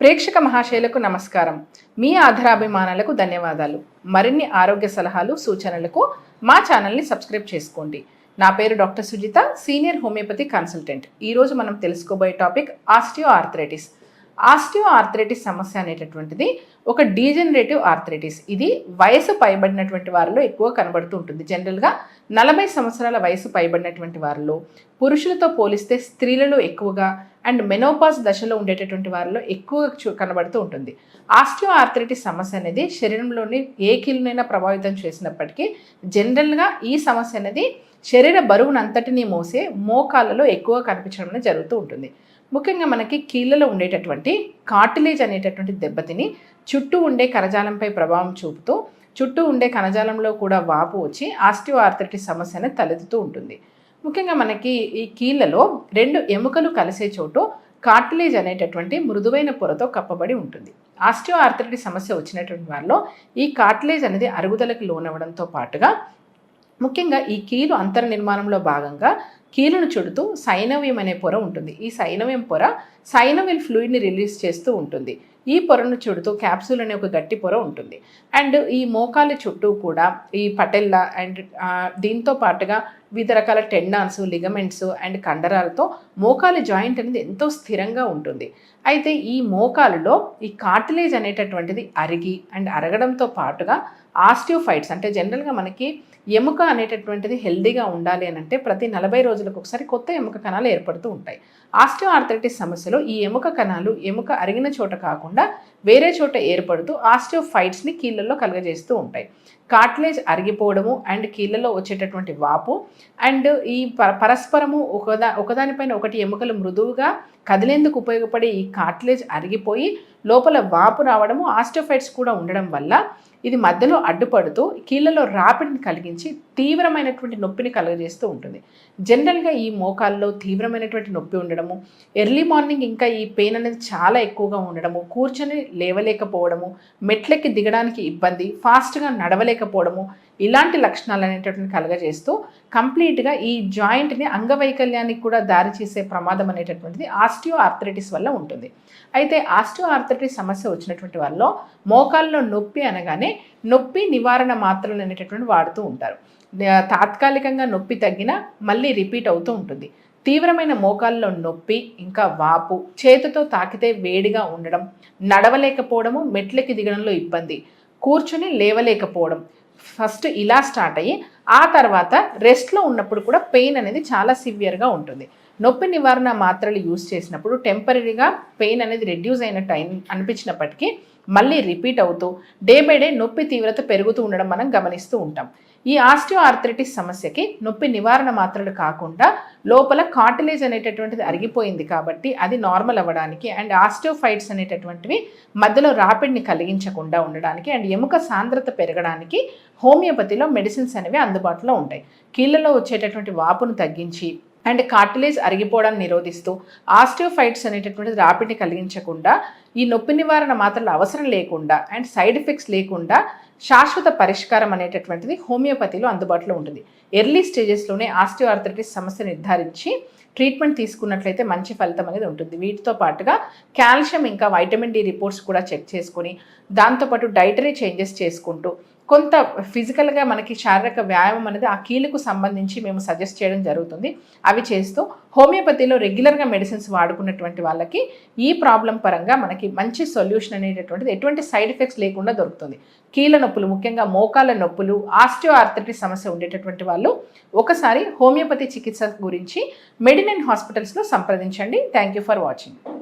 ప్రేక్షక మహాశైలకు నమస్కారం. మీ ఆధారాభిమానాలకు ధన్యవాదాలు. మరిన్ని ఆరోగ్య సలహాలు సూచనలకు మా ఛానల్ని సబ్స్క్రైబ్ చేసుకోండి. నా పేరు doctor Sujitha senior homeopathy consultant. ఈరోజు మనం తెలుసుకోబోయే topic osteoarthritis osteoarthritis సమస్య అనేటటువంటిది ఒక డీజనరేటివ్ ఆర్థరైటిస్ ఇది వయసు పైబడినటువంటి వారిలో ఎక్కువ కనబడుతూ ఉంటుంది. జనరల్గా నలభై సంవత్సరాల వయసు పైబడినటువంటి వారిలో పురుషులతో పోలిస్తే స్త్రీలలో ఎక్కువగా అండ్ మెనోపాస్ దశలో ఉండేటటువంటి వారిలో ఎక్కువగా చూ కనబడుతూ ఉంటుంది. ఆస్టియో ఆర్థరైటిస్ సమస్య అనేది శరీరంలోని ఏ కీలునైనా ప్రభావితం చేసినప్పటికీ జనరల్గా ఈ సమస్య అనేది శరీర బరువునంతటినీ మోసే మోకాళ్ళలో ఎక్కువ కనిపించడం అనేది జరుగుతూ ఉంటుంది. ముఖ్యంగా మనకి కీళ్ళలో ఉండేటటువంటి కార్టిలేజ్ అనేటటువంటి దెబ్బతిని చుట్టూ ఉండే కణజాలంపై ప్రభావం చూపుతూ చుట్టూ ఉండే కణజాలంలో కూడా వాపు వచ్చి ఆస్టియో ఆర్థరైటిస్ సమస్యను తలెత్తుతూ ఉంటుంది. ముఖ్యంగా మనకి ఈ కీళ్ళలో రెండు ఎముకలు కలిసే చోటు కార్టిలేజ్ అనేటటువంటి మృదువైన పొరతో కప్పబడి ఉంటుంది. ఆస్టియో ఆర్థరైటిస్ సమస్య వచ్చినటువంటి వారిలో ఈ కార్టిలేజ్ అనేది అరుగుదలకు లోనవ్వడంతో పాటుగా ముఖ్యంగా ఈ కీలు అంతర నిర్మాణంలో భాగంగా కీలును చుడుతూ సైనవ్యం అనే పొర ఉంటుంది. ఈ సైనవ్యం పొర సైనవిల్ ఫ్లూయిడ్ని రిలీజ్ చేస్తూ ఉంటుంది. ఈ పొరను చుడుతూ క్యాప్సూల్ అనే ఒక గట్టి పొర ఉంటుంది. అండ్ ఈ మోకాల చుట్టూ కూడా ఈ పటెల్లా అండ్ దీంతో పాటుగా వివిధ రకాల టెండాన్స్ లిగమెంట్స్ అండ్ కండరాలతో మోకాలి జాయింట్ అనేది ఎంతో స్థిరంగా ఉంటుంది. అయితే ఈ మోకాలులో ఈ కార్టిలేజ్ అనేటటువంటిది అరిగి అండ్ అరగడంతో పాటుగా ఆస్టియోఫైట్స్ అంటే జనరల్గా మనకి ఎముక అనేటటువంటిది హెల్దీగా ఉండాలి అని అంటే ప్రతి నలభై రోజులకు ఒకసారి కొత్త ఎముక కణాలు ఏర్పడుతూ ఉంటాయి. ఆస్టియో ఆర్థరైటిస్ సమస్యలో ఈ ఎముక కణాలు ఎముక అరిగిన చోట కాకుండా వేరే చోట ఏర్పడుతూ ఆస్టియోఫైట్స్ని కీళ్ళల్లో కలుగజేస్తూ ఉంటాయి. కార్టిలేజ్ అరిగిపోవడము అండ్ కీళ్ళలో వచ్చేటటువంటి వాపు అండ్ ఈ పరస్పరము ఒకదా ఒకదానిపైన ఒకటి ఎముకలు మృదువుగా కదిలేందుకు ఉపయోగపడే ఈ కార్టిలేజ్ అరిగిపోయి లోపల వాపు రావడము ఆస్టోఫైట్స్ కూడా ఉండడం వల్ల ఇది మధ్యలో అడ్డుపడుతూ కీళ్ళలో రాపిడిని కలిగించి తీవ్రమైనటువంటి నొప్పిని కలుగజేస్తూ ఉంటుంది. జనరల్గా ఈ మోకాల్లో తీవ్రమైనటువంటి నొప్పి ఉండడము ఎర్లీ మార్నింగ్ ఇంకా ఈ పెయిన్ అనేది చాలా ఎక్కువగా ఉండడము కూర్చొని లేవలేకపోవడము మెట్లెక్కి దిగడానికి ఇబ్బంది ఫాస్ట్గా నడవలేకపోవడము ఇలాంటి లక్షణాలు అనేటటువంటి కలగజేస్తూ కంప్లీట్గా ఈ జాయింట్ని అంగవైకల్యానికి కూడా దారి చేసే ప్రమాదం అనేటటువంటిది ఆస్టియో ఆర్థరైటిస్ వల్ల ఉంటుంది. అయితే ఆస్టియో ఆర్థరైటిస్ సమస్య వచ్చినటువంటి వాళ్ళలో మోకాల్లో నొప్పి అనగానే నొప్పి నివారణ మాత్రలు అనేటటువంటి వాడుతూ ఉంటారు. తాత్కాలికంగా నొప్పి తగ్గినా మళ్ళీ రిపీట్ అవుతూ ఉంటుంది. తీవ్రమైన మోకాల్లో నొప్పి ఇంకా వాపు చేతితో తాకితే వేడిగా ఉండడం నడవలేకపోవడము మెట్లకి దిగడంలో ఇబ్బంది కూర్చుని లేవలేకపోవడం ఫస్ట్ ఇలా స్టార్ట్ అయ్యి ఆ తర్వాత రెస్ట్లో ఉన్నప్పుడు కూడా పెయిన్ అనేది చాలా సివియర్గా ఉంటుంది. నొప్పి నివారణ మాత్రలు యూజ్ చేసినప్పుడు టెంపరీగా పెయిన్ అనేది రెడ్యూస్ అయిన టైం అనిపించినప్పటికీ మళ్ళీ రిపీట్ అవుతూ డే బై డే నొప్పి తీవ్రత పెరుగుతూ ఉండడం మనం గమనిస్తూ ఉంటాం. ఈ ఆస్టియో ఆర్థరైటిస్ సమస్యకి నొప్పి నివారణ మాత్రలు కాకుండా లోపల కార్టిలేజ్ అనేటటువంటిది అరిగిపోయింది కాబట్టి అది నార్మల్ అవ్వడానికి అండ్ ఆస్టియోఫైట్స్ అనేటటువంటివి మధ్యలో రాపిడ్ని కలిగించకుండా ఉండడానికి అండ్ ఎముక సాంద్రత పెరగడానికి హోమియోపతిలో మెడిసిన్స్ అనేవి అందుబాటులో ఉంటాయి. కీళ్ళలో వచ్చేటటువంటి వాపును తగ్గించి అండ్ కార్టిలేజ్ అరిగిపోవడాన్ని నిరోధిస్తూ ఆస్టియోఫైట్స్ అనేటటువంటిది రాపిడిని కలిగించకుండా ఈ నొప్పి నివారణ మాత్రలు అవసరం లేకుండా అండ్ సైడ్ ఎఫెక్ట్స్ లేకుండా శాశ్వత పరిష్కారం అనేటటువంటిది హోమియోపతిలో అందుబాటులో ఉంటుంది. ఎర్లీ స్టేజెస్లోనే ఆస్టియోఆర్థరైటిస్ సమస్య నిర్ధారించి ట్రీట్మెంట్ తీసుకున్నట్లయితే మంచి ఫలితం అనేది ఉంటుంది. వీటితో పాటుగా కాల్షియం ఇంకా వైటమిన్ డి రిపోర్ట్స్ కూడా చెక్ చేసుకొని దాంతోపాటు డైటరీ చేంజెస్ చేసుకుంటూ కొంత ఫిజికల్గా మనకి శారీరక వ్యాయామం అనేది ఆ కీలుకు సంబంధించి మేము సజెస్ట్ చేయడం జరుగుతుంది. అవి చేస్తూ హోమియోపతిలో రెగ్యులర్గా మెడిసిన్స్ వాడుకున్నటువంటి వాళ్ళకి ఈ ప్రాబ్లం పరంగా మనకి మంచి సొల్యూషన్ అనేటటువంటిది ఎటువంటి సైడ్ ఎఫెక్ట్స్ లేకుండా దొరుకుతుంది. కీళ్ళ నొప్పులు ముఖ్యంగా మోకాళ్ళ నొప్పులు ఆస్టియో ఆర్థరైటిస్ సమస్య ఉండేటటువంటి వాళ్ళు ఒకసారి హోమియోపతి చికిత్స గురించి మెడినైన్ హాస్పిటల్స్లో సంప్రదించండి. Thank you for watching